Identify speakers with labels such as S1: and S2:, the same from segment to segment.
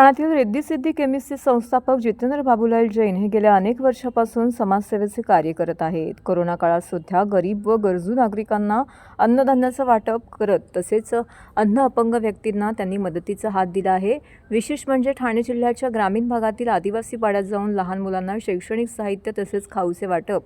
S1: ठाण्यातील रिद्धी सिद्धी केमिस्टचे संस्थापक जितेंद्र बाबूलाल जैन हे गेल्या अनेक वर्षापासून समाजसेवेचे कार्य करत आहेत. कोरोना काळात सुद्धा गरीब व गरजू नागरिकांना अन्नधान्याचं वाटप करत तसेच अन्न अपंग व्यक्तींना त्यांनी मदतीचा हात दिला आहे. विशेष म्हणजे ठाणे जिल्ह्याच्या ग्रामीण भागातील आदिवासी पाड्यात जाऊन लहान मुलांना शैक्षणिक साहित्य तसेच खाऊचे वाटप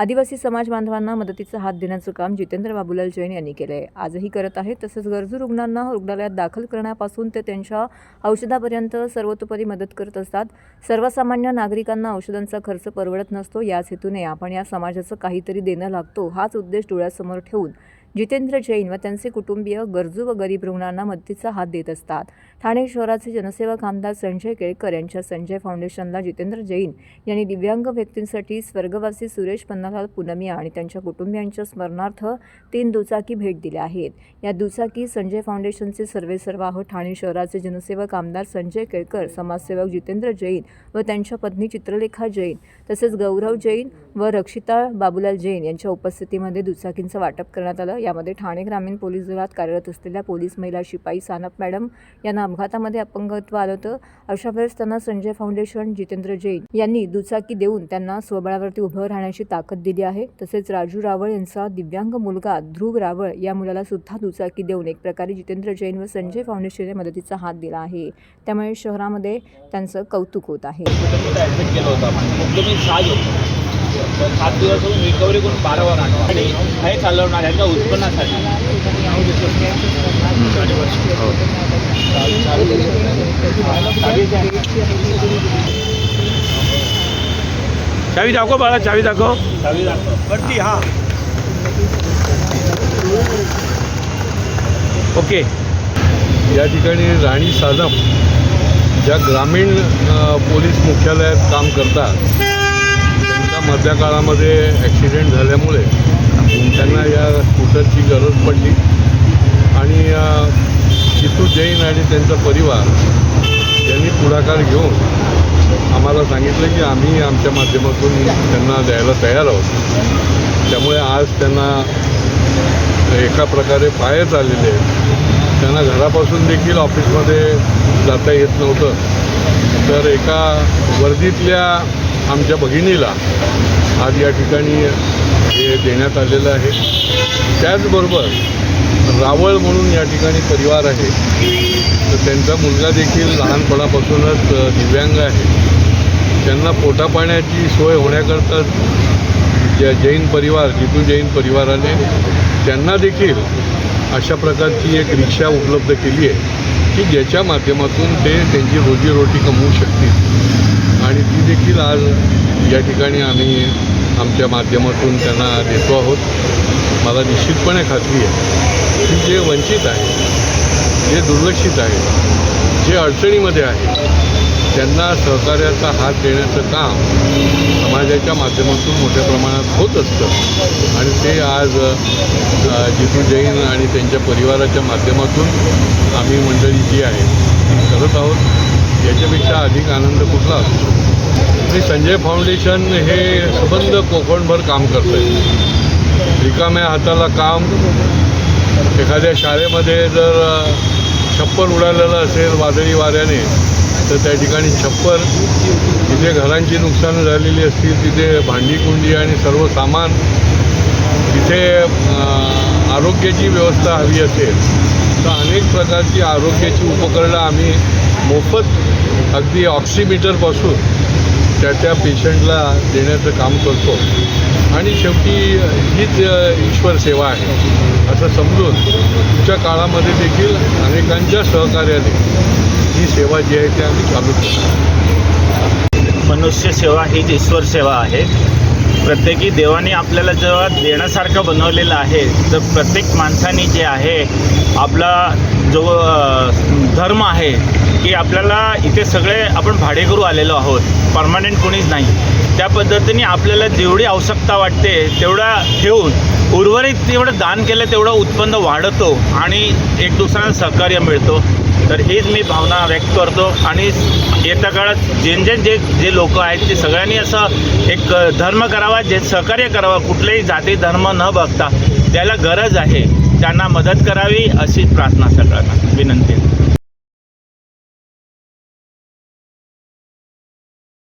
S1: आदिवासी समाज बांधवांना मदतीचा हात देण्याचं काम जितेंद्र बाबूलाल जैन यांनी केलं आहे आजही करत आहेत तसंच गरजू रुग्णांना रुग्णालयात दाखल करण्यापासून ते त्यांच्या औषधापर्यंत सर्वतोपरी मदत करत असतात. सर्वसामान्य नागरिकांना औषधांचा खर्च परवडत नसतो. याच हेतूने आपण या समाजाचं काहीतरी देणं लागतो हाच उद्देश डोळ्यासमोर ठेवून जितेंद्र जैन व त्यांचे कुटुंबीय गरजू व गरीब रुग्णांना मदतीचा हात देत असतात. ठाणे शहराचे जनसेवक आमदार संजय केळकर यांच्या संजय फाउंडेशनला जितेंद्र जैन यांनी दिव्यांग व्यक्तींसाठी स्वर्गवासी सुरेश पन्नालाल पुनमिया आणि त्यांच्या कुटुंबियांच्या स्मरणार्थ तीन दुचाकी भेट दिल्या आहेत. या दुचाकी संजय फाउंडेशनचे सर्वेसर्वाह ठाणे शहराचे जनसेवक आमदार संजय केळकर समाजसेवक जितेंद्र जैन व त्यांच्या पत्नी चित्रलेखा जैन तसेच गौरव जैन व रक्षिता बाबूलाल जैन यांच्या उपस्थितीमध्ये दुचाकींचं वाटप करण्यात आलं. यामध्ये ठाणे ग्रामीण पोलीस दलात कार्यरत असलेल्या पोलीस महिला शिपाई सानप मॅडम यांना अपघातामध्ये अपंगत्व आलं होतं. अशा वेळेस त्यांना संजय फाउंडेशन जितेंद्र जैन यांनी दुचाकी देऊन त्यांना स्वबळावरती उभं राहण्याची ताकद दिली आहे. तसेच राजू रावळ यांचा दिव्यांग मुलगा ध्रुव रावळ या मुलाला सुद्धा दुचाकी देऊन एक प्रकारे जितेंद्र जैन व संजय फाउंडेशनने मदतीचा हात दिला आहे. त्यामुळे शहरामध्ये त्यांचं कौतुक होत आहे.
S2: सात दिवस होऊन रिकव्हरी करून बारावर आणतो आणि हे चालवणार ह्याच्या उत्पन्नासाठी.
S3: चावी दाखव बाळा चावी दाखव.
S2: चावी दाखव.
S3: वरती हा. ओके.
S4: या ठिकाणी राणी सानप ज्या ग्रामीण पोलीस मुख्यालयात काम करतात मधल्या काळामध्ये ॲक्सिडेंट झाल्यामुळे त्यांना या स्कूटरची गरज पडली. आणि जितू जैन आणि त्यांचा परिवार यांनी पुढाकार घेऊन आम्हाला सांगितलं की आम्ही आमच्या माध्यमातून त्यांना द्यायला तयार आहोत. त्यामुळे आज त्यांना एका प्रकारे फायर आलेले त्यांना घरापासून देखील ऑफिसमध्ये जाता येत नव्हतं. तर एका वर्दीतल्या आमच्या भगिनीला आज या ठिकाणी हे देण्यात आलेलं आहे. त्याचबरोबर रावळ म्हणून या ठिकाणी परिवार आहे. तर त्यांचा मुलगा देखील लहानपणापासूनच दिव्यांग आहे. त्यांना पोटापाण्याची सोय होण्याकरता ज्या जैन परिवार जितू जैन परिवाराने त्यांना देखील अशा प्रकारची एक रिक्षा उपलब्ध केली आहे की ज्याच्या माध्यमातून ते त्यांची रोजीरोटी कमवू शकतील. आणि ती देखील आज या ठिकाणी आम्ही आमच्या माध्यमातून त्यांना देतो आहोत. मला निश्चितपणे खात्री आहे की जे वंचित आहे जे दुर्लक्षित आहे जे अडचणीमध्ये आहे त्यांना सहकार्याचा हात देण्याचं काम समाजाच्या माध्यमातून मोठ्या प्रमाणात होत असतं. आणि ते आज जितू जैन आणि त्यांच्या परिवाराच्या माध्यमातून आम्ही मंडळी जी आहे ती करत आहोत. याच्यापेक्षा अधिक आनंद कुठला असतो आणि संजय फाउंडेशन हे सबंध कोकणभर काम करतं आहे रिकाम्या हाताला काम एखाद्या शाळेमध्ये जर छप्पर उडालेलं असेल वादळी वाऱ्याने तर त्या ठिकाणी छप्पर तिथे घरांची नुकसान झालेली असतील तिथे भांडी कुंडी आणि सर्व सामान तिथे आरोग्याची व्यवस्था हवी असेल तर अनेक प्रकारची आरोग्याची उपकरणं आम्ही मोफत अगदी ऑक्सिमीटरपासून त्या त्या पेशंटला देण्याचं काम करतो. आणि शेवटी हीच ईश्वर सेवा आहे. असं समजून तुमच्या काळामध्ये देखील अनेकांच्या सहकार्याने ही सेवा जी आहे ती आम्ही चालू करतो
S5: मनुष्य सेवा हीच ईश्वर सेवा आहे. प्रत्येकी देवाने आपल्याला जेव्हा देण्यासारखं बनवलेलं आहे तर प्रत्येक माणसाने जे आहे आपला जो धर्म आहे की आपल्याला इथे सगळे आपण भाडेकरू आलेलो आहोत परमानंट कोणीच नाही. त्या पद्धतीने आपल्याला जेवढी आवश्यकता वाटते तेवढा ठेवून उर्वरित तेवढं दान केलं तेवढं उत्पन्न वाढतो आणि एक दुसऱ्यांना सहकार्य मिळतो. तर हीच मी भावना व्यक्त करतो. आणि येत्या काळात जे जे जे जे लोक आहेत ते सगळ्यांनी असं एक धर्म करावा जे सहकार्य करावं कुठलेही जाती धर्म न बघता त्याला गरज आहे. त्यांना मदत करावी अशी प्रार्थना सगळ्यांना. विनंती.